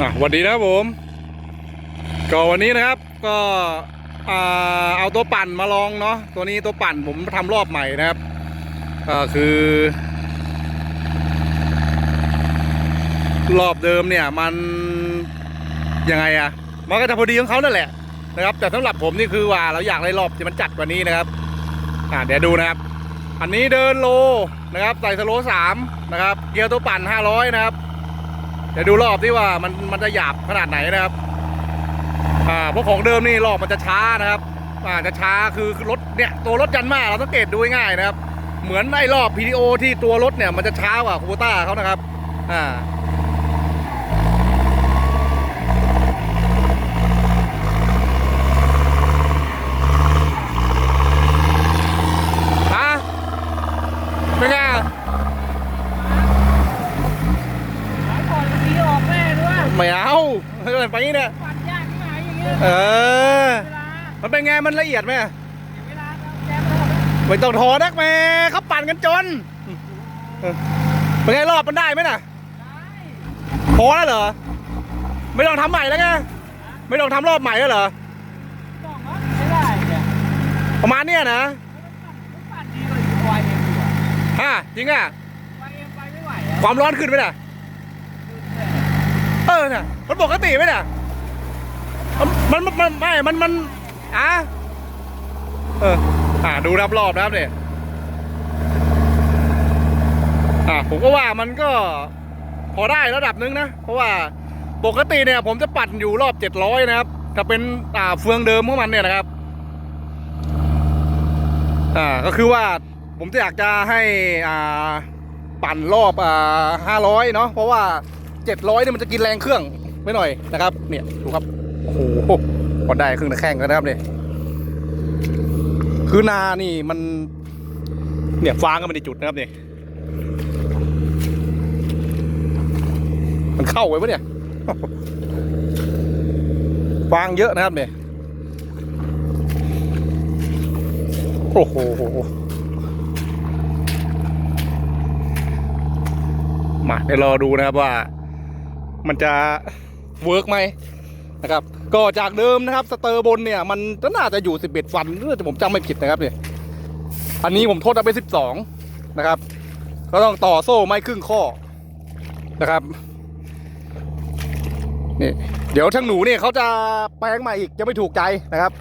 อะสวัสดีนะครับผม ก็วันนี้นะครับ ก็เอาตัวปั่นมาลองเนาะตัวนี้ตัวปั่นผมทำรอบใหม่นะครับก็คือ รอบเดิมเนี่ยมันยังไงอะมันก็จะพอดีของเขานั่นแหละนะครับ แต่สำหรับผมนี่คือว่าเราอยากได้รอบที่มันจัดกว่านี้นะครับอ่าเดี๋ยวดูนะครับ อันนี้เดินโลนะครับใส่สโลสามนะครับ เกียร์ตัวปั่นห้าร้อยนะครับ เดี๋ยวดูรอบที่ว่ามันมันจะหยาบขนาดไหนนะครับ อ่าพราะของเดิมนี่รอบมันจะช้านะครับ อ่าจะช้าคือรถเนี่ยตัวรถยันมาเราสังเกตดูง่ายๆนะครับ เหมือนไอ้รอบ PTO ที่ตัวรถเนี่ยมันจะช้ากว่าคูต้าเขานะครับ อ่าฮะเป็นไง หายก่อนทีออกแม่ด้วย ไม่เอาเกินไปเนี่ยปัดยากที่ไหนอย่างเงี้ยเออเวลามันเป็นไงมันละเอียดไหมเวลาแจ๊บเราไม่ต้องโทอนักแม่เขาปั่นกันจนเออเป็นไงรอบมันได้ไหมน่ะได้พอแล้วเหรอ ไม่ต้องทำใหม่แล้วไงไม่ต้องทำรอบใหม่แล้วเหรอต้องเนาะไม่ได้เนี่ยประมาณเนี้ยนะปั่นดีกว่าอยู่ไวเอ็มดีกว่าฮะจริงอะไวเอ็มไปไม่ไหวแล้วความร้อนขึ้นไหมน่ะ เออน่ะ มันปกติไหมน่ะ มันมันมันไม่ มันมันอะเออ อ่าดูรับรอบนะครับเนี่ยอ่าผมก็ว่ามันก็พอได้ระดับนึงนะ เพราะว่าปกติเนี่ย ผมจะปั่นอยู่รอบเจ็ดร้อยนะครับ ถ้าเป็นอ่าเฟืองเดิมของมันเนี่ยนะครับ อ่าก็คือว่าผมจะอยากจะให้อ่าปั่นรอบอ่าห้าร้อยเนาะเพราะว่า เจ็ดร้อยเนี่ยมันจะกินแรงเครื่องไปหน่อยนะครับ เนี่ยดูครับโอ้โหพอได้ครึ่งตะแข้งแล้วนะครับเนี่ยคือนานี่มัน เนี่ยฟางก็ไม่ได้จุดนะครับเนี่ยมันเข้าไว้ปะเนี่ยฟางเยอะนะครับเนี่ยโอ้โหมาเดี๋ยวรอดูนะครับว่า มันจะเวิร์กไหมนะครับ ก็จากเดิมนะครับ สเตอร์บนเนี่ย มันน่าจะอยู่ 11ฟันถ้าผมจำไม่ผิดนะครับเนี่ยอันนี้ผมทดเอาไป 12 นะครับ ก็ต้องต่อโซ่ไม้ครึ่งข้อนะครับนี่เดี๋ยวช่างหนูเนี่ยเขาจะแปลงมาอีกจะไม่ถูกใจนะครับ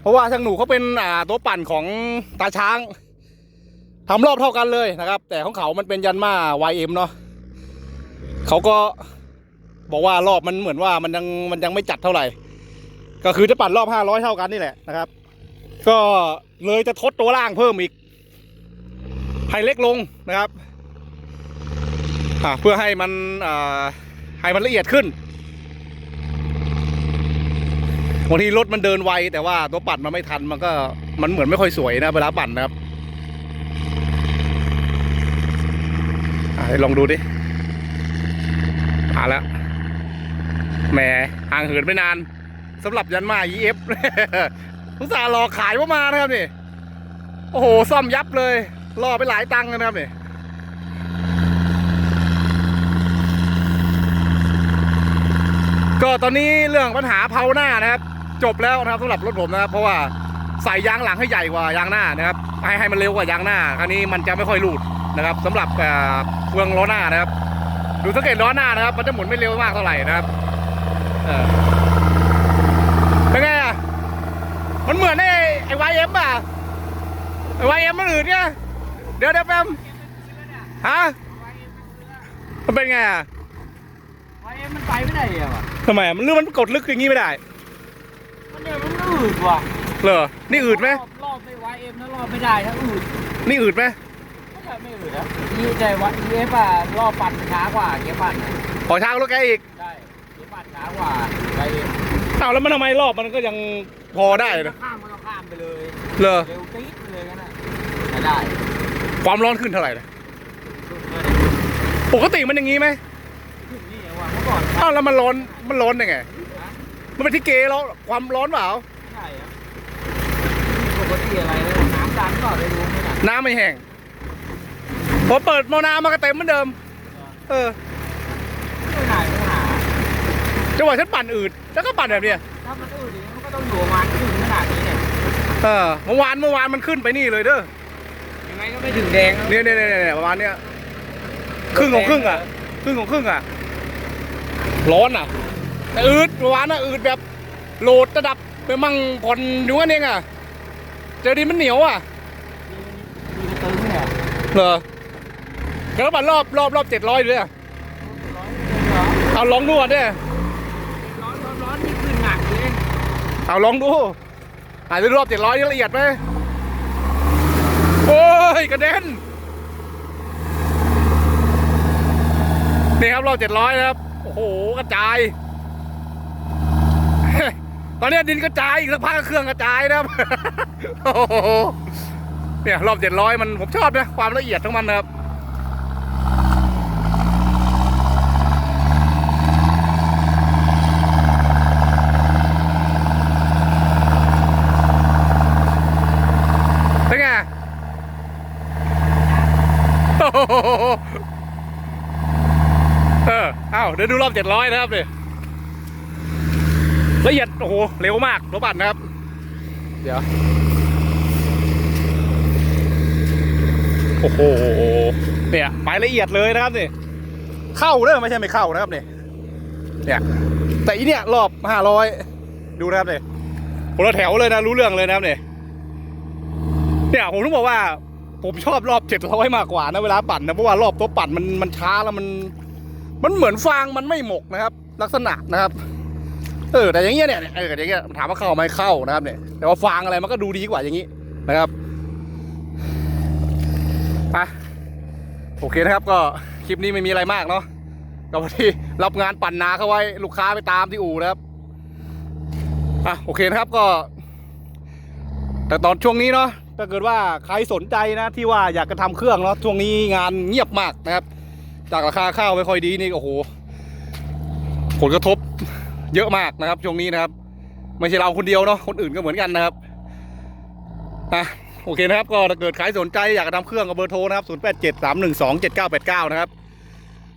เพราะว่าช่างหนูเขาเป็นอ่าตัวปั่นของตาช้างทำรอบเท่ากันเลยนะครับ แต่ของเขามันเป็นยันมา YM เนาะเขาก็ บอกว่ารอบมันเหมือนว่ามันยังมันยังไม่จัดเท่าไหร่ ก็คือจะปั่นรอบ500เท่ากันนี่แหละนะครับ ก็เลยจะทดตัวล่างเพิ่มอีก ให้เล็กลงนะครับเพื่อให้มันให้มันละเอียดขึ้นบางทีรถมันเดินไวแต่ว่าตัวปั่นมันไม่ทันมันก็มันเหมือนไม่ค่อยสวยนะเวลาปั่นนะครับอลองดูดิมาแล้ว แหมห่างเหินไม่นานสำหรับยันมา EF ทุกสาห์รอขายว่ามานะครับนี่ โอ้โห ซ่อมยับเลยรอไปหลายตังค์นะครับนี่ก็ตอนนี้เรื่องปัญหาเพาหน้านะครับ จบแล้วนะครับสำหรับรถผมนะครับ เพราะว่าใส่ยางหลังให้ใหญ่กว่ายางหน้านะครับ ให้ให้มันเร็วกว่ายางหน้า คราวนี้มันจะไม่ค่อยรูดนะครับสำหรับเอ่อเฟืองล้อหน้านะครับ ดูสังเกตล้อหน้านะครับ มันจะหมุนไม่เร็วมากเท่าไหร่นะครับ เออเป็นไงอะ มันเหมือนไอ้ไอ้วายเอ็มป่ะไอ้วายเอ็มมันอื่นเนี่ยเดี๋ยวเดี๋ยวแป๊บฮะมันเป็นไงอะไวเอ็มมันไปไม่ได้เลยว่ะทำไมอะมันเรื่องมันกดลึกอย่างนี้ไม่ได้ มันเนี่ยมันอืดว่ะเหรอนี่อืดไหมรอบรอบไม่ไวเอ็มนะรอบไม่ได้ถ้าอืดนี่อืดไหมไม่ใช่ไม่อืดนะนี่ใจว่าเอฟอะรอบปั่นช้ากว่าเกียร์ปั่นอะขอช้างรถแกอีกใช่เกียร์ ปั่นช้ากว่าไวเอ็มเอาแล้วมันทำไมรอบมันก็ยังพอได้นะข้ามมันก็ข้ามไปเลยเหรอเร็วตี๊ดไปเลยงั้นน่ะไม่ได้ความร้อนขึ้นเท่าไหร่นะปกติมันอย่างนี้ไหมขึ้นนี่เอาว่ะเมื่อก่อนเอ้าแล้วมันร้อนมันร้อนยังไง มันเป็นที่เกแล้วความร้อนเปล่าไม่ใช่อะปกติอะไรเลยน้ำดันก็ได้รู้ไหมน่ะน้ำไม่แห้งพอเปิดมอน้ำมันก็เต็มเหมือนเดิม เออไม่ได้ปัญหา จังหวะฉันปั่นอืดแล้วก็ปั่นแบบเนี้ยถ้ามันอืดอย่างนี้มันก็ต้องอยู่ประมาณถึงขนาดนี้เนี่ยเออเมื่อวานเมื่อวานมันขึ้นไปนี่เลยเด้อยังไงก็ไม่ถึงแดงนะเนี่ยเนี่ยเนี่ยเนี่ยประมาณเนี้ยครึ่งของครึ่งอะครึ่งของครึ่งอะร้อนอะแต่อืดเมื่อวานอะอืดแบบโหลดระดับไปมั่งผ่อนอยู่กันเองอะเจอดีมันเหนียวอะมีกระตึงเนี่ยเหรอแล้วบัตรรอบรอบรอบเจ็ดร้อยเลยอะร้อยเหรอเอาลองดูก่อนดิร้อนร้อนร้อนนี่ขึ้นหนักเลย เอาลองดูอาจจะรอบเจ็ดร้อยละเอียดไหมโอ้ยกระเด็นนี่ครับรอบเจ็ดร้อยนะครับ โอ้โหกระจาย ตอนนี้ดินกระจายอีกสักพักเครื่องกระจายนะครับโอ้โหเนี่ยรอบเจ็ดร้อยมันผมชอบนะความละเอียดของมันนะครับ เป็นไง โอ้โห เออเอ้าเดี๋ยวดูรอบเจ็ดร้อยนะครับดิละเอียด โอ้โห เร็วมากรถบัตรนะครับ เดี๋ยว โอ้โห เนี่ยไปละเอียดเลยนะครับนี่เข้าเด้อไม่ใช่ไม่เข้านะครับนี่เนี่ย แต่อีเนี่ยรอบห้าร้อยดูนะครับนี่คนละแถวเลยนะรู้เรื่องเลยนะครับนี่เนี่ยผมต้องบอกว่า ผมชอบรอบเจ็ดร้อยมากกว่านะเวลาปั่นนะเพราะว่ารอบตัวปั่นมันมันช้าแล้วมันมันเหมือนฟางมันไม่หมกนะครับ ลักษณะนะครับ เออแต่อย่างเงี้ยเนี่ยเอออย่างเงี้ยถามว่าเข้าไหมเข้านะครับเนี่ยแต่ว่าฟางอะไรมันก็ดูดีกว่าอย่างงี้นะครับอะโอเคนะครับก็คลิปนี้ไม่มีอะไรมากเนาะก็พอดีรับงานปั่นนาเข้าไว้ลูกค้าไปตามที่อู่นะครับอะโอเคนะครับก็ แต่ตอนช่วงนี้เนาะ ถ้าเกิดว่าใครสนใจนะที่ว่าอยากจะทำเครื่องเนาะช่วงนี้งานเงียบมากนะครับ จากราคาข้าวไม่ค่อยดีนี่โอ้โห ผลกระทบเยอะมากนะครับ ช่วงนี้นะครับ ไม่ใช่เราคนเดียวเนาะคนอื่นก็เหมือนกันนะครับอะโอเคนะครับ ก็ถ้าเกิดใครสนใจอยากจะทำเครื่องกับเบอร์โทรนะครับ 0 8 7 3 1 2 7 9 8 9 นะครับ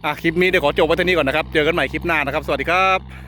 อะคลิปนี้เดี๋ยวขอจบไว้เท่านี้ก่อนนะครับ เจอกันใหม่คลิปหน้านะครับ สวัสดีครับ